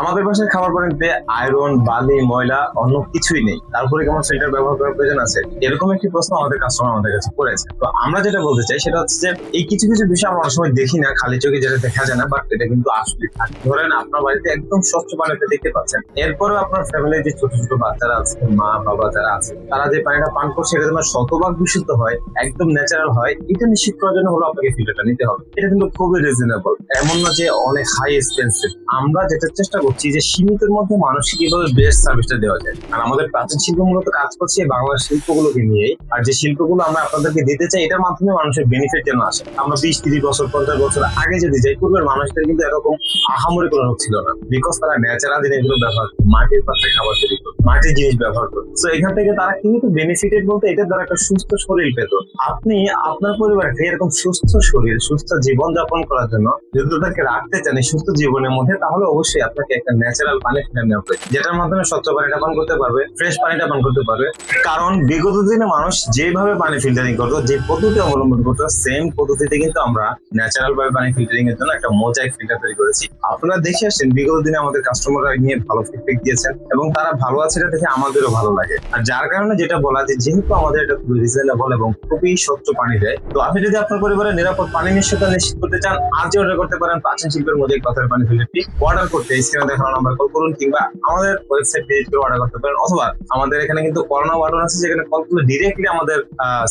আমাদের বাসায় খাবার পানিতে আয়রন বালি, ময়লা, অন্য কিছুই নেই। তারপরে কেমন ফিল্টার ব্যবহার করার প্রয়োজন আছে? এরকম একটি প্রশ্ন আমাদের কাস্টমার আমাদের কাছে করেছে। তো আমরা যেটা বলতে চাই সেটা হচ্ছে যে এই কিছু কিছু বিষয় আমরা সময় দেখি না, খালি চোখে যেটা দেখা যায় না বাট এটা কিন্তু আসলে ধরেন আপনার বাড়িতে একদম স্বচ্ছ পানিতে দেখতে পাচ্ছেন। এরপরেও আপনার ফ্যামিলির যে ছোট ছোট বাচ্চারা আছে, মা, বাবা যারা আছে, তারা যে পানিটা পান করছে, এটা যেন শতভাগ বিশুদ্ধ হয়, একদম ন্যাচারাল হয়, এটা নিশ্চিত করার জন্য হলো আপনাকে ফিল্টারটা নিতে হবে। এটা কিন্তু খুবই রিজনেবল এমন না যে অনেক হাই এক্সপেন্সিভ আমরা যেটা চেষ্টা করছি যে সীমিতের মধ্যে মানুষকে কীভাবে বেস্ট সার্ভিসটা দেওয়া যায়। আর আমাদের প্রাচীন শিল্প মূলত কাজ করছে বাংলার শিল্পগুলোকে নিয়েই। আর যে শিল্পগুলো আমরা আপনাদেরকে দিতে চাই, এটার মাধ্যমে মানুষের বেনিফিট যেন আসে। আমরা বিশ, তিরিশ বছর, পঞ্চাশ বছর আগে যদি যাই, পূর্বের মানুষদের কিন্তু এরকম আহামরি কোনো রোগ ছিল না। বিকজ তারা ন্যাচারাল জিনিসগুলো ব্যবহার মাটির পাত্রে খাবার তৈরি করতো মাটির জিনিস ব্যবহার করতো তো এখান থেকে তারা কিন্তু বেনিফিটেড বলতে এটার দ্বারা একটা সুস্থ শরীর পেত। আপনি আপনার পরিবারকে এরকম সুস্থ শরীর, সুস্থ জীবন যাপন করার জন্য যদি তাদেরকে রাখতে চান সুস্থ জীবনের মধ্যে, তাহলে অবশ্যই আপনাকে একটা ন্যাচারাল পানি কিনে নেওয়া প্রয়োজন। যেটার মাধ্যমে স্বচ্ছ পানিটা পান করতে পারবে ফ্রেশ পানিটা পান করতে পারবে। কারণ বিগত দিনে মানুষ যেভাবে পানি ফিল্টারিং করতো, যে পদ্ধতি অবলম্বন করতো সেম পদ্ধতিতে কিন্তু আমরা ন্যাচারাল ভাবে পানি ফিল্টারিং এর জন্য একটা মোজাইক ফিল্টার তৈরি করেছি। আপনারা দেখে আসছেন বিগত দিনে আমাদের কাস্টমাররা নিয়ে ভালো ফিডব্যাক দিয়েছেন এবং তারা ভালো আছে এটা দেখে আমাদেরও ভালো লাগে। আর যার কারণে যেটা বলা যে যেহেতু আমাদের এটা খুবই রিজনেবল এবং খুবই স্বচ্ছ পানি দেয়, তো আপনি যদি আপনার পরিবারের নিরাপদ পানি নিশ্চয়তা নিশ্চিত করতে চান, আজই অর্ডার করতে পারেন প্রাচীন শিল্পের মধ্যে কথার পানি ফিল্টারটি অর্ডার করতে স্ক্রিনে দেখানো নাম্বার কল করুন কিংবা আমাদের ওয়েবসাইট ভিজিট করে অর্ডার করতে পারেন। অথবা আমাদের এখানে কিন্তু করোনা বাটন আছে, যেখানে কল করলে ডিরেক্টলি আমাদের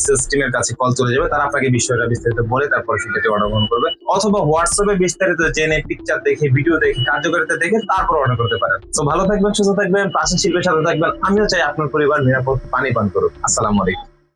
সিস্টেমের কাছে কল চলে যাবে। তারা আপনাকে বিষয়টা বিস্তারিত বলে তারপর ফিল্টারটি অর্ডার গ্রহণ করবে। অথবা হোয়াটসঅ্যাপে বিস্তারিত জেনে পিকচার দেখে ভিডিও দেখে, কার্যকারিতা দেখে তারপর অর্ডার করতে পারেন। তো ভালো থাকবেন, সুস্থ থাকবেন। প্রাচীন শিল্পের সাথে থাকবেন। আমিও চাই আপনার পরিবার নিরাপদ পানি পান করুক। আসসালামু আলাইকুম।